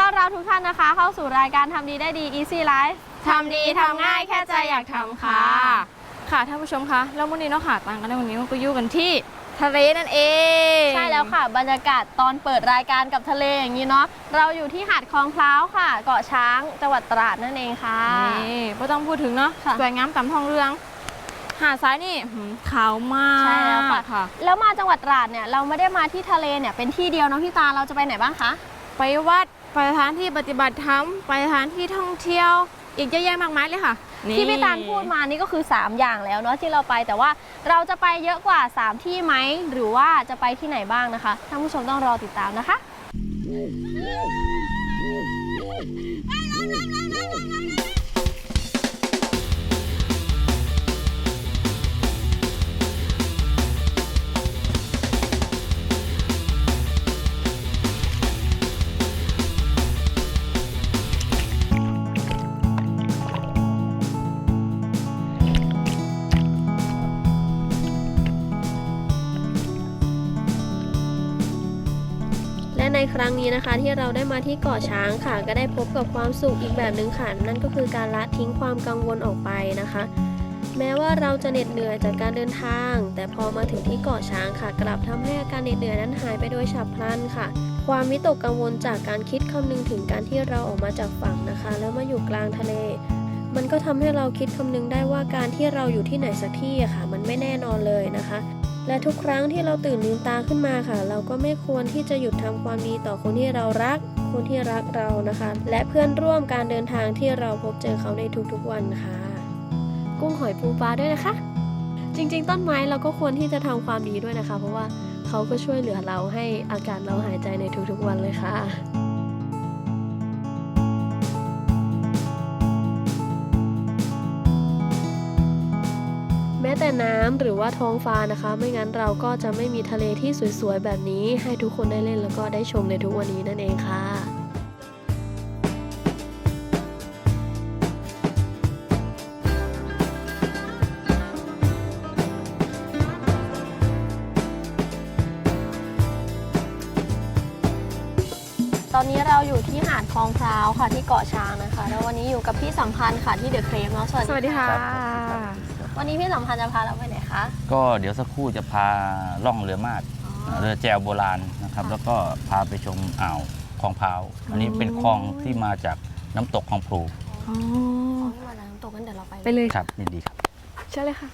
ต้อนรับทุกท่านนะคะ เข้าสู่รายการทำดีได้ดี Easy Life ทำดีทำง่ายแค่ใจอยากทำค่ะ ค่ะท่านผู้ชมคะแล้ววันนี้เนาะค่ะต่างกันในวันนี้มันก็อยู่กันที่ทะเลนั่นเอง ใช่แล้วค่ะ บรรยากาศตอนเปิดรายการกับทะเลอย่างนี้เนาะเราอยู่ที่หาดคลองพร้าวค่ะ เกาะช้างจังหวัดตราดนั่นเองค่ะนี่ไม่ต้องพูดถึงเนาะค่ะสวยงามตามท้องเรื่องหาดซ้ายนี่หืมขาวมากใช่แล้วค่ะค่ะ แล้วมาจังหวัดตราดเนี่ยเราไม่ได้มาที่ทะเลเนี่ยเป็นที่เดียวเนาะพี่ตาเราจะไปไหนบ้างคะ ไปวัด ไปสถานที่ปฏิบัติธรรมไปสถานที่ท่องเที่ยว อีกเยอะแยะมากมายเลยค่ะ นี่ ที่พี่ตาลพูดมานี่ก็คือ 3 อย่างแล้วเนาะที่เราไปแต่ว่าเราจะไปเยอะกว่า 3 ที่ไหม หรือว่าจะไปที่ไหนบ้างนะคะท่านผู้ชมต้องรอติดตามนะคะแล ในครั้งนี้นะคะ ที่เราได้มาที่เกาะช้างค่ะ ก็ได้พบกับความสุขอีกแบบหนึ่งค่ะ นั่นก็คือการละทิ้งความกังวลออกไปนะคะ แม้ว่าเราจะเหน็ดเหนื่อยจากการเดินทาง แต่พอมาถึงที่เกาะช้างค่ะ กลับทำให้อาการเหน็ดเหนื่อยนั้นหายไปโดยฉับพลันค่ะ ความวิตกกังวลจากการคิดคำนึงถึงการที่เราออกมาจากฝั่งนะคะ แล้วมาอยู่กลางทะเลมันก็ทำให้เราคิดคำนึงได้ว่าการที่เราอยู่ที่ไหนสักที่ค่ะ มันไม่แน่นอนเลยนะคะ และทุกครั้งที่เราตื่นลืมตาขึ้นมาค่ะ เราก็ไม่ควรที่จะหยุดทำความดีต่อคนที่เรารัก คนที่รักเรานะคะ และเพื่อนร่วมการเดินทางที่เราพบเจอเขาในทุกๆวันค่ะ กุ้งหอยปูปลาด้วยนะคะ จริงๆ ต้นไม้เราก็ควรที่จะทำความดีด้วยนะคะ เพราะว่าเขาก็ช่วยเหลือเราให้อากาศเราหายใจในทุกๆวันเลยค่ะ ม้แต่น้ำหรือว่าท้องฟ้านะคะ ไม่งั้นเราก็จะไม่มีทะเลที่สวยๆ แบบนี้ ให้ทุกคนได้เล่นแล้วก็ได้ชมในทุกวันนี้นั่นเองค่ะตอนนี้เราอยู่ที่หาดคลองพร้าวค่ะที่เกาะช้างนะคะ แล้ววันนี้อยู่กับพี่สัมพันธ์ค่ะที่เดอะเครมเนาะสวัสสวัสดีดีค่ะ วันนี้พี่สัมพันธ์จะพาเราไปไหนคะ ก็เดี๋ยวสักครู่จะพาล่องเรือมาดอ๋อเรือแจวโบราณนะครับค่ะแล้วก็พาไปชมอ่าวคลองพร้าว อันนี้เป็นคลองที่มาจากน้ำตกคลองพลูอ๋ออ๋อที่มาจากน้ำตกกันเดี๋ยวเราไปไปเลยครับยินดีครับ เชิญเลยค่ะ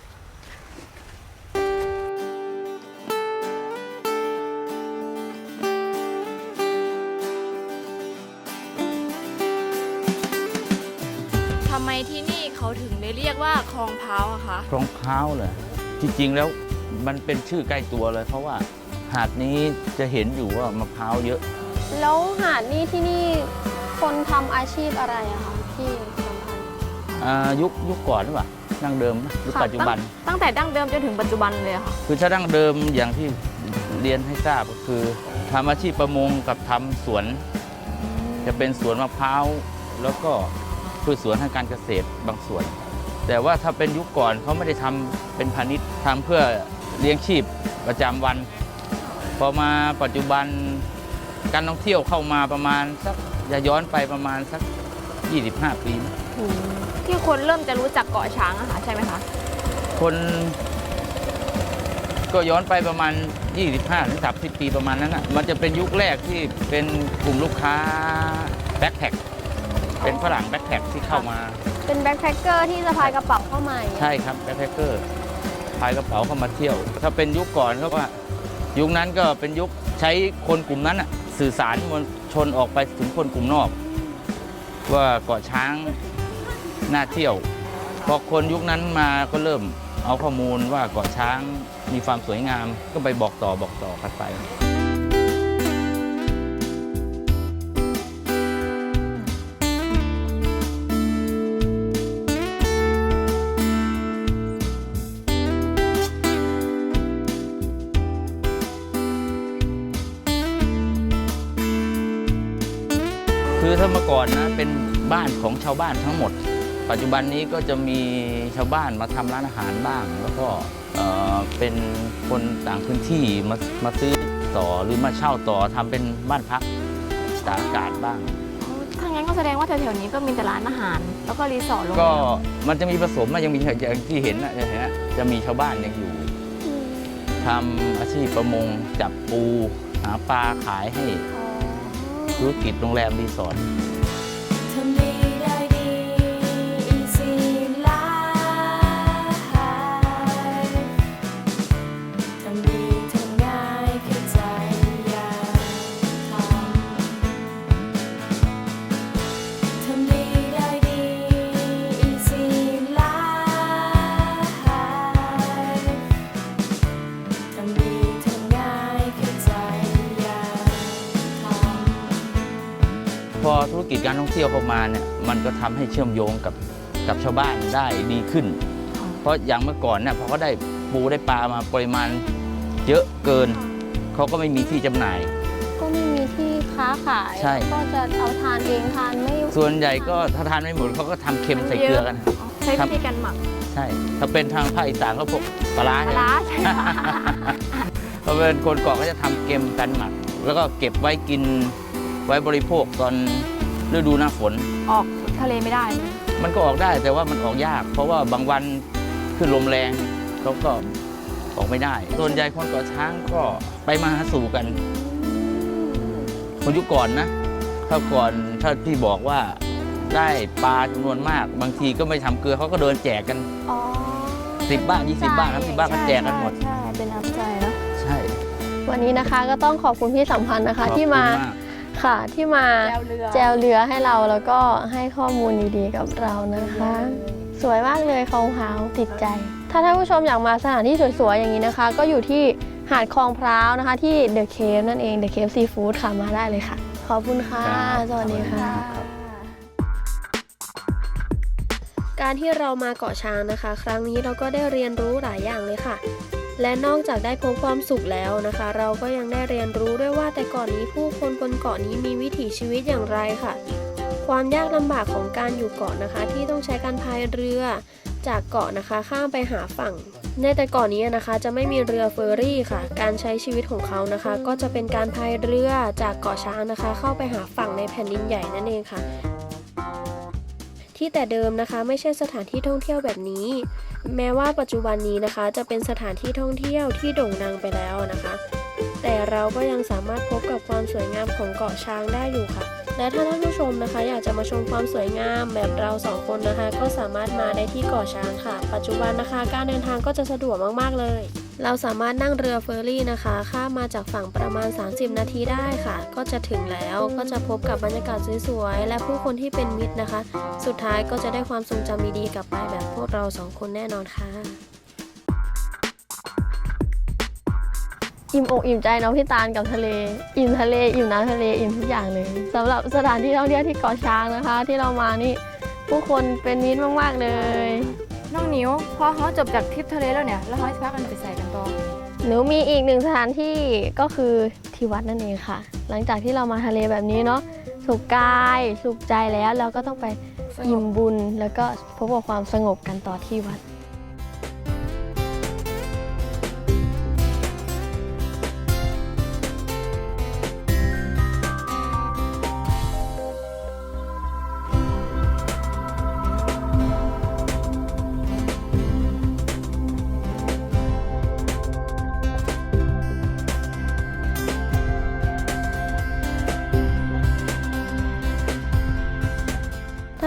เขาถึงได้เรียกว่าคลองพร้าวอะคะคลองพร้าวเลยจริงๆแล้วมันเป็นชื่อใกล้ตัวเลย เพราะว่าหาดนี้จะเห็นอยู่ว่ามะพร้าวเยอะ แล้วหาดนี่ที่นี่คนทำอาชีพอะไรอะคะพี่สัมพันธ์อ่ายุคยุคก่อนหรือเปล่าดั้งเดิมนะยุคค่ะปัจจุบันตั้งแต่ดั้งเดิมจนถึงปัจจุบันเลยอะค่ะ คือถ้าดั้งเดิมอย่างที่เรียนให้ทราบก็คือทำอาชีพประมงกับทำสวน จะเป็นสวนมะพร้าวแล้วก็ พืชสวนทางการเกษตรบางส่วน แต่ว่าถ้าเป็นยุคก่อนเขาไม่ได้ทำเป็นพาณิชย์ทำเพื่อเลี้ยงชีพประจำวัน พอมาปัจจุบันการท่องเที่ยวเข้ามาประมาณสักจะย้อนไปประมาณสัก 25 ปีนะที่คนเริ่มจะรู้จักเกาะช้างอะค่ะใช่ไหมคะคนก็ย้อนไปประมาณ 25ถึง30 ปีประมาณนั้นนะมันจะเป็นยุคแรกที่เป็นกลุ่มลูกค้าแบ็คแพค เป็นฝรั่งแบ็คแพคที่เข้ามา เป็นแบ็คแพคเกอร์ที่สะพายกระเป๋าเข้ามาอย่างเงี้ยใช่ครับแบ็คแพคเกอร์พายกระเป๋าเข้ามาเที่ยว ถ้าเป็นยุคก่อนก็ว่า ยุคนั้นก็เป็นยุคใช้คนกลุ่มนั้นน่ะสื่อสารมวลชนออกไปถึงคนกลุ่มนอก ว่าเกาะช้างน่าเที่ยวพอคนยุคนั้นมาก็เริ่มเอาข้อมูลว่าเกาะช้างมีความสวยงามก็ไปบอกต่อบอกต่อกันไป ก่อนนะเป็นบ้านของชาวบ้านทั้งหมด ปัจจุบันนี้ก็จะมีชาวบ้านมาทำร้านอาหารบ้าง แล้วก็เอ่อเป็นคนต่างพื้นที่มามาซื้อต่อหรือมาเช่าต่อทำเป็นบ้านพักตากอากาศบ้างถ้างั้นก็แสดงว่าแถวๆนี้ก็มีแต่ร้านอาหาร แล้วก็รีสอร์ทโรงแรก็มมันจะมีผสมอะยังมีอย่างที่เห็นนะอย่างเห็นนะจะมีชาวบ้านยังอยู่ทำอาชีพประมงจับปูหาปลาขายให้ธุรกิจโรงแรมรีสอร์ทท พอธุรกิจการท่องเที่ยวเข้ามาเนี่ยมันก็ทำให้เชื่อมโยงกับกับชาวบ้านได้ดีขึ้น เพราะอย่างเมื่อก่อนเนี่ยพอเขาได้ปูได้ปลามาปริมาณเยอะเกิน เขาก็ไม่มีที่จำหน่าย ก็ไม่มีที่ค้าขายใช่ก็จะเอาทานเองทานไม่ส่วนใหญ่ก็ถ้าทานไม่หมดเขาก็ทำเค็มใส่เกลือกันใช้วิธีการหมักใช่ ถ้าเป็นทางภาคอีสานก็พวกปลาร้าปใช่ลาไหมร้าใช่ไหมถ้าเป็นคนเกาะก็จะทำเค็มกันหมัก แล้วก็เก็บไว้กิน ไว้บริโภคตอนฤดูหน้าฝน ออกทะเลไม่ได้ มันก็ออกได้แต่ว่ามันออกยาก เพราะว่าบางวันขึ้นลมแรงเขาก็ออกไม่ได้ ส่วนใหญ่คนเกาะช้างก็ไปมาหาสู่กัน คนยุคก่อนนะถ้าก่อนถ้าที่บอกว่าได้ปลาจำนวนมาก บางทีก็ไม่ทำเกลือเขาก็เดินแจกกันอ๋อ10บ้าน20บ้าน30บ้านก็แจกกันหมด ใช่ เป็นน้ำใจเนาะ ใช่ วันนี้นะคะก็ต้องขอบคุณพี่สัมพันธ์นะคะขอบที่คุณมาก ค่ะที่มาแจวเรือแจวเรือให้เราแล้วก็ให้ข้อมูลดีๆกับเรานะคะ สวยมากเลยคลองพร้าวติดใจ ถ้าท่านผู้ชมอยากมาสถานที่สวยๆอย่างนี้นะคะ ก็อยู่ที่หาดคลองพร้าวนะคะ ที่เดอะเคฟนั่นเองเดอะเคฟซีฟู้ดค่ะมาได้เลยค่ะ ขอบคุณค่ะครับสวัสดีค่ะ การที่เรามาเกาะช้างนะคะ ครั้งนี้เราก็ได้เรียนรู้หลายอย่างเลยค่ะ และนอกจากได้พบความสุขแล้วนะคะ เราก็ยังได้เรียนรู้ด้วยว่าแต่ก่อนนี้ผู้คนบนเกาะนี้มีวิถีชีวิตอย่างไรค่ะ ความยากลำบากของการอยู่เกาะนะคะ ที่ต้องใช้การพายเรือ จากเกาะนะคะข้ามไปหาฝั่ง ในแต่ก่อนนี้นะคะ จะไม่มีเรือเฟอร์รี่ค่ะ การใช้ชีวิตของเขานะคะ ก็จะเป็นการพายเรือจากเกาะช้างนะคะ เข้าไปหาฝั่งในแผ่นดินใหญ่นั่นเองค่ะ ที่แต่เดิมนะคะ ไม่ใช่สถานที่ท่องเที่ยวแบบนี้ แม้ว่าปัจจุบันนี้นะคะ จะเป็นสถานที่ท่องเที่ยวที่โด่งดังไปแล้วนะคะ แต่เราก็ยังสามารถพบกับความสวยงามของเกาะช้างได้อยู่ค่ะ และถ้าท่านผู้ชมนะคะ อยากจะมาชมความสวยงามแบบเราสองคนนะคะ ก็สามารถมาได้ที่เกาะช้างค่ะ ปัจจุบันนะคะ การเดินทางก็จะสะดวกมากๆเลย เราสามารถนั่งเรือเฟอร์รี่นะคะ ข้ามมาจากฝั่งประมาณ 30 นาทีได้ค่ะ ก็จะถึงแล้วก็จะพบกับบรรยากาศสวยๆ และผู้คนที่เป็นมิตรนะคะ สุดท้ายก็จะได้ความทรงจำดีๆกลับไปแบบพวกเราสองคนแน่นอนค่ะอิ่มอกอิ่มใจเนาะพี่ตาลกับทะเล อิ่มทะเลอิ่มน้ำทะเลอิ่มทุกอย่างเลยสำหรับสถานที่ท่องเที่ยวที่เกาะช้างนะคะ ที่เรามานี่ผู้คนเป็นมิตรมากๆเลย น้องนิ้วพอเขาจบจากทริปทะเลแล้วเนี่ย แล้วเขาจะพากันไปใส่กันต่อหนูมีอีกหนึ่งสถานที่ก็คือที่วัดนั่นเองค่ะ หลังจากที่เรามาทะเลแบบนี้เนาะสุขกายสุขใจแล้วเราก็ต้องไปอิ่มบุญแล้วก็พบกับความสงบกันต่อที่วัด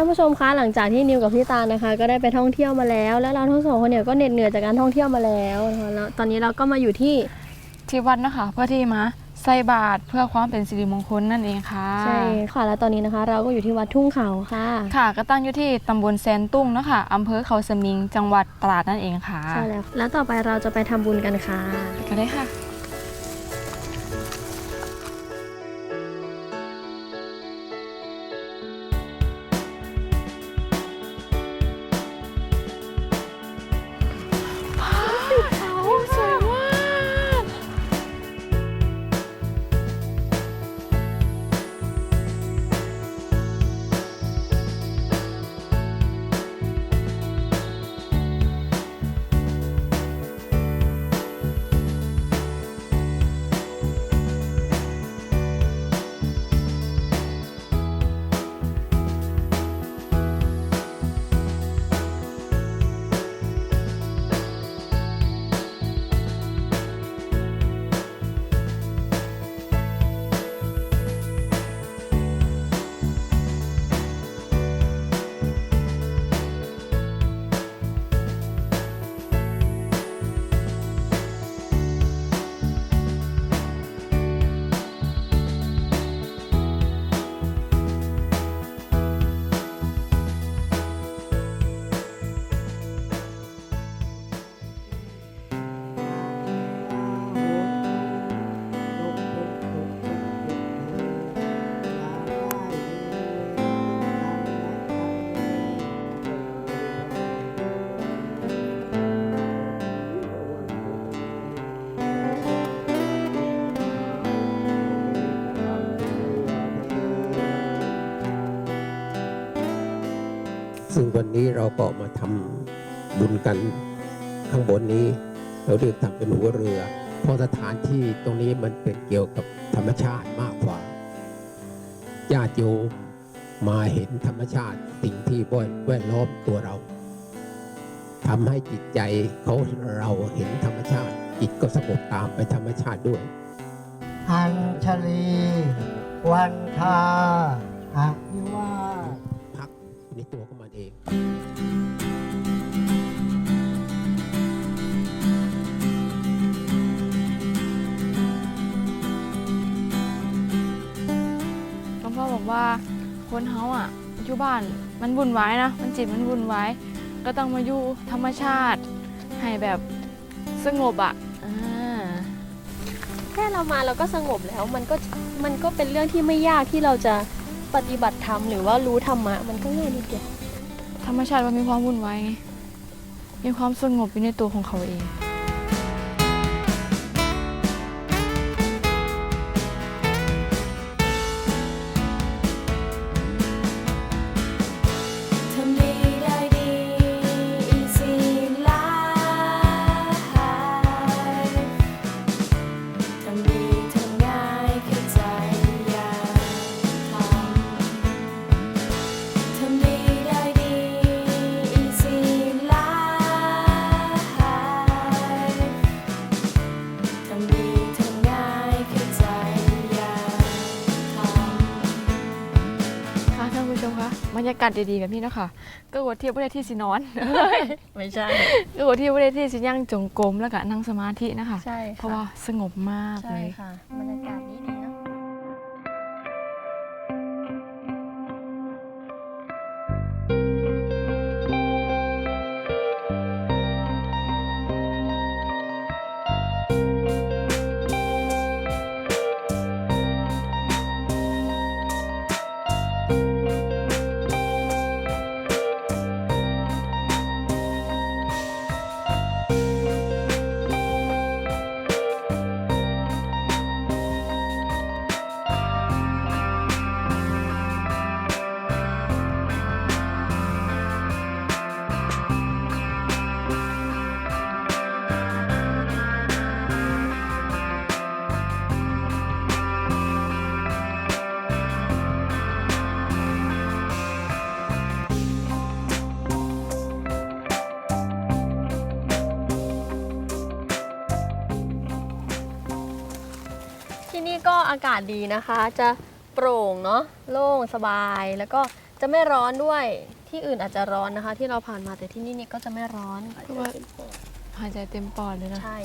านผู้ชมคะหลังจากที่นิวกับพี่ตาลนะคะ ก็ได้ไปท่องเที่ยวมาแล้ว แล้วเราทั้งสองคนเนี่ยก็เหน็ดเหนื่อยจากการท่องเที่ยวมาแล้วนะคะแล้วตอนนี้เราก็มาอยู่ที่ที่วัดนะคะ เพื่อที่มาใส่บาตรเพื่อความเป็นสิริมงคลนั่นเองค่ะใช่ค่ะแล้วตอนนี้นะคะ เราก็อยู่ที่วัดทุ่งเขาค่ะ ค่ะ ก็ตั้งอยู่ที่ตำบลแซนตุ้งนะคะอำเภอเขาสมิงจังหวัดตราดนั่นเองค่ะใช่แล้วแล้วต่อไปเราจะไปทำบุญกันค่ะก็ได้ค่ะ ซึ่งวันนี้เราก็มาทำบุญกันข้างบนนี้ เราเรียกทำเป็นหัวเรือ เพราะสถานที่ตรงนี้มันเป็นเกี่ยวกับธรรมชาติมากกว่าญาติโยมมาเห็นธรรมชาติสิ่งที่แวดล้อมตัวเราทำให้จิตใจเขาเราเห็นธรรมชาติ จิตก็สงบตามไปธรรมชาติด้วย อัญชลี วันทาอภิวาทพักในตัวของมันเอง หลวงพ่อบอกว่าคนเฮาอะอยู่บ้านมันวุ่นวายนะ มันจิตมันวุ่นวายก็ต้องมาอยู่ธรรมชาติ ให้แบบสงบอะอ่าแค่เรามาเราก็สงบแล้วมันก็มันก็เป็นเรื่องที่ไม่ยากที่เราจะปฏิบัติธรรมหรือว่ารู้ธรรมะมันก็ง่ายนิดเดียว ธรรมชาติมันมีความวุ่นวายไงมีความสงบอยู่ในตัวของเขาเอง กาศดีๆแบบนี้เนาะคะก็กดเที่ยวประเทศที่สินอนไม่ใช่ก็กดเที่ยวประเทศที่สิย่างจงกรมแล้วก็นั่งสมาธินะคะใช่เพราะว่าสงบมากเลใช่ยค่ะ อากาศดีนะคะ จะโปร่งเนาะโล่งสบายแล้วก็จะไม่ร้อนด้วยที่อื่นอาจจะร้อนนะคะ ที่เราผ่านมาแต่ที่นี่นี่ก็จะไม่ร้อนเพราะว่าหายใจเต็มปอดเลยนะ ใช่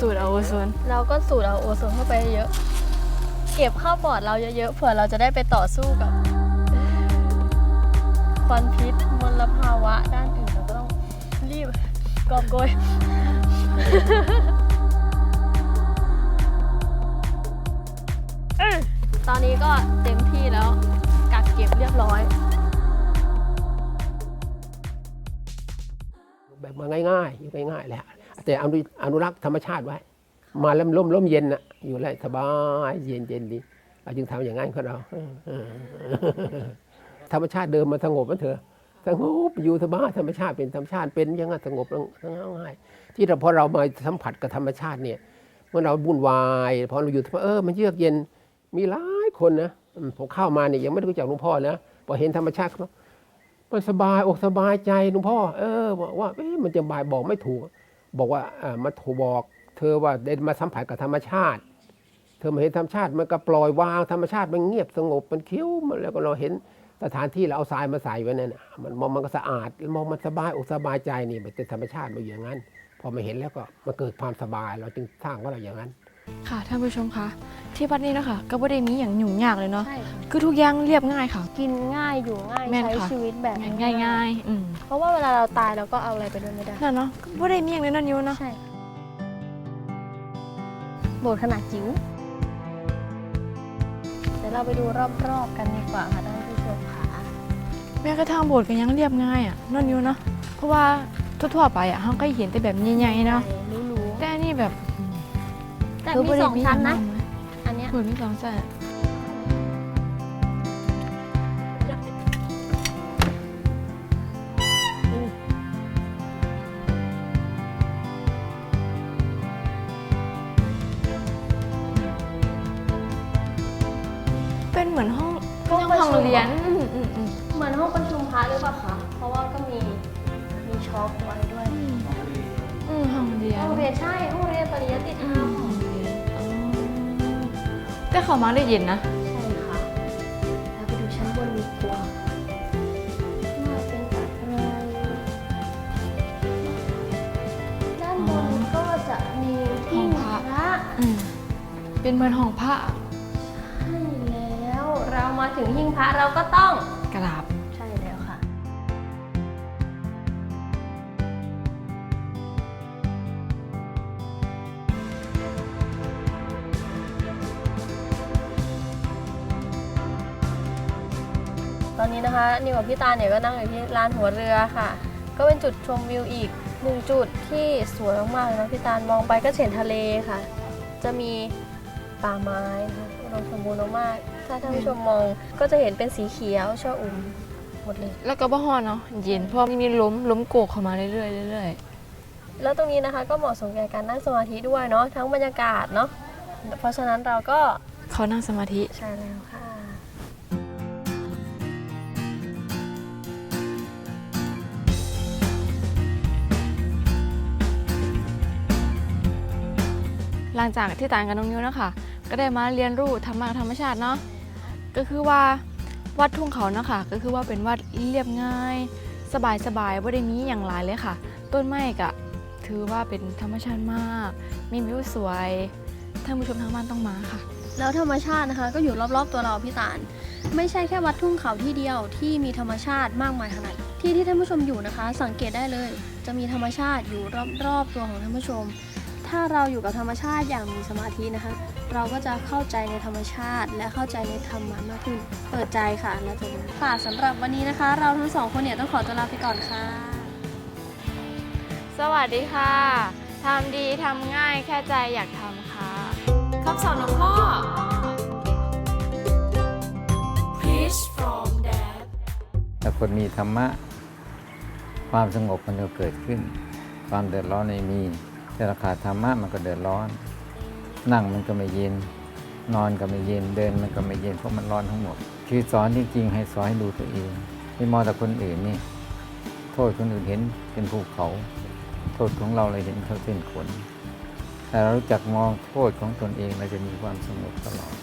สูดเอาโอโซนเราก็สูดเอาโอโซนเข้าไปเยอะ เก็บเข้าปอดเราเยอะๆเผื่อเราจะได้ไปต่อสู้กับควันพิษมลภาวะด้านอื่นเราก็ต้องรีบกอบโกย ตอนนี้ก็เต็มที่แล้วกักเก็บเรียบร้อย แบบมาง่ายๆอยู่ง่ายๆแหละแต่อนุอนุรักษ์ธรรมชาติไว้ มาแล้วร่มร่มเย็นนะอยู่แล้วสบายเย็นเย็นดีเราจึงทำอย่างนั้นของเราธรรมชาติเดิมมันสงบมันเถอะสงบอยู่สบายธรรมชาติเป็นธรรมชาติเป็นยังไงสงบง่ายที่เราพอเรามาสัมผัสกับธรรมชาติเนี่ยเมื่อเราวุ่นวายพอเราอยู่เออมันเยือกเย็นมีหลา คนนะผมเข้ามาเนี่ยยังไม่ได้รู้จักหลวงพ่อนะพอเห็นธรรมชาติเขามันสบายอกสบายใจหลวงพ่อ เออบอกว่าเอ๊ะมันจะบายบอกไม่ถูก บอกว่าอ่ามาถูกบอก เธอว่าได้มาสัมผัสกับธรรมชาติ เธอมาเห็นธรรมชาติมันก็ปล่อยวางธรรมชาติมันเงียบสงบมันเคี้ยวมันแล้วก็เราเห็นสถานที่เราเอาทรายมาใส่ไว้นั่นน่ะมันมองมันก็สะอาดมองมันสบายอกสบายใจนี่มันเป็นธรรมชาติมาอย่างนั้น พอมาเห็นแล้วก็มันเกิดความสบายเราจึงสร้างว่าเราอย่างนั้น ค่ะท่านผู้ชมคะที่วัดนี้นะคะก็ไม่ได้มีอย่างหยุ่งยากเลยเนาะใช่ค่ะคือทุกอย่างเรียบง่ายค่ะ กินง่ายอยู่ง่ายแม่นใช้ค่ะ ชีวิตแบบง่ายง่ายๆอืมเพราะว่าเวลาเราตายเราก็เอาอะไรไปด้วยไม่ได้นั่นเนาะก็ไม่ได้มีอย่างเลยเนาะนิ้วเนาะใช่โบสถ์ขนาดจิ๋วเดี๋ยวเราไปดูรอบๆกันดีกว่าค่ะท่านผู้ชมค่ะแม้กระทั่งโบสถ์ก็ยังเรียบง่ายอะเนาะนิ้วเนาะเพราะว่าทั่วๆไปอะเราก็เห็นแต่แบบใหญ่ๆเนาะรู้แต่อันนี่แบบๆ แต่คืมีบ่สได้องชั้นนะย่างมากมายอันเนี้ยโบสถ์มีสองชั้นเป็นเหมือนห้องก็ยังห้องเรียนอืมอืมอืมเหมือนห้องประชุมพระหรือเปล่าคะ เพราะว่าก็มีมีช็อคไว้ด้วยอืมห้องเรียนห้องเรียนใช่ ห้องเรียนปริยัติธรรม แต่เขามาได้เย็นนะ ใช่ค่ะแล้วไปดูชั้นบนดีกว่าว่าเป็นอะไรด้านบนก็จะมีหิ้งพระอืมเป็นเหมือนห้องพระใช่แล้ว เรามาถึงหิ้งพระเราก็ต้อง อนนี้นะคะ นิวกับพี่ตาเนี่ยก็นั่งอยู่ที่ลานหัวเรือค่ะ ก็เป็นจุดชมวิวอีกหนึ่งจุดที่สวยมากๆเลยนะพี่ตาลมองไปก็จะเห็นทะเลค่ะ จะมีป่าไม้นะคะอุดมสมบูรณ์มากๆถ้าท่านผู้ชมมองก็จะเห็นเป็นสีเขียวชอุ่มหมดเลย แล้วก็บ่ฮ้อนเนาะเย็นเพราะมีล้มล้มโกกเข้ามาเรื่อยๆเรื่อยแล้วตรงนี้นะคะก็เหมาะสมแก่การนั่งสมาธิด้วยเนาะทั้งบรรยากาศเนาะเพราะฉะนั้นเราก็ๆเขานั่งสมาธิใช่แล้วค่ะ ลังจากที่ต่างกันน้องนิ้วนะคะก็ได้มาเรียนรู้ธรรมะธรรมชาติเนาะก็คือว่าวัดทุ่งเขานะคะก็คือว่าเป็นวัดเรียบง่าย สบายสบายว่าได้มีอย่างหลายเลยค่ะ ต้นไม้ก็ถือว่าเป็นธรรมชาติมาก มีวิวสวยท่านผู้ชมทางบ้านต้องมาค่ะ แล้วธรรมชาตินะคะ ก็อยู่รอบๆตัวเราพี่ตาลไม่ใช่แค่วัดทุ่งเขาที่เดียวที่มีธรรมชาติมากมายขนาดที่ที่ท่านผู้ชมอยู่นะคะ สังเกตได้เลย จะมีธรรมชาติอยู่รอบๆตัวของท่านผู้ชม ถ้าเราอยู่กับธรรมชาติอย่างมีสมาธินะคะ เราก็จะเข้าใจในธรรมชาติ และเข้าใจในธรรมะมากขึ้น เปิดใจค่ะแล้วจะรู้ค่ะสำหรับวันนี้นะคะ เราทั้งสองคนเนี่ยต้องขอตัวลาไปก่อนค่ะ สวัสดีค่ะ ทำดีทำง่ายแค่ใจอยากทำค่ะคำสอนหลวงพ่อ Preach from Dad ถ้าคนมีธรรมะ ความสงบมันจะเกิดขึ้น ความเดือดร้อนไม่มี แต่ราคาดธรรมะมันก็เดือดร้อน นั่งมันก็ไม่เย็น นอนก็ไม่เย็น เดินมันก็ไม่เย็นเพราะมันร้อนทั้งหมด คือสอนจริงๆให้สอนให้ดูตัวเองไม่มองแต่คนอื่นนี่ โทษคนอื่นเห็นเป็นภูเขา โทษของเราเลยเห็นเขาเป็นขนแต่เรารู้จักมองโทษของตนเองเราจะมีความสงบตลอด